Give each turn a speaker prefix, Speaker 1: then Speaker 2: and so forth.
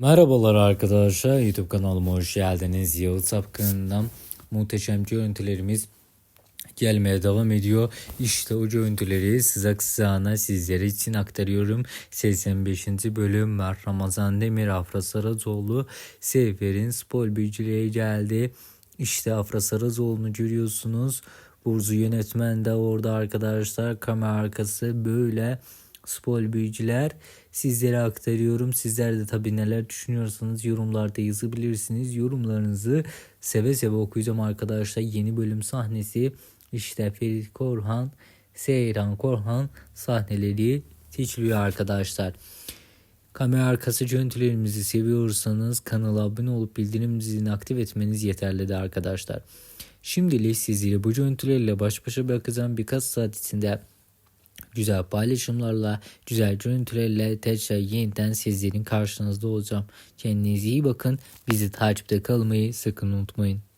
Speaker 1: Merhabalar arkadaşlar YouTube kanalıma hoş geldiniz. Yağız Sapkın'dan muhteşem görüntülerimiz gelmeye devam ediyor. İşte o görüntüleri sıcak sıcağına sizlere için aktarıyorum. 85. bölüm var. Ramazan Demir Afra Saracoğlu Sefer'in spor büyücülüğe geldi. İşte Afra Saracoğlu'nu görüyorsunuz. Burcu yönetmen de orada arkadaşlar. Kamera arkası böyle spor büyücüler sizlere aktarıyorum. Sizler de tabii neler düşünüyorsanız yorumlarda yazabilirsiniz. Yorumlarınızı seve seve okuyacağım arkadaşlar. Yeni bölüm sahnesi işte Ferit Korhan, Seyran Korhan sahneleri seçiliyor arkadaşlar. Kamera arkası görüntülerimizi seviyorsanız kanala abone olup bildirim zilini aktif etmeniz yeterli de arkadaşlar. Şimdilik sizleri bu görüntülerle baş başa bırakacağım birkaç saat içinde güzel paylaşımlarla, güzel görüntülerle tekrar yeniden sizlerin karşınızda olacağım. Kendinize iyi bakın. Bizi takipte kalmayı sakın unutmayın.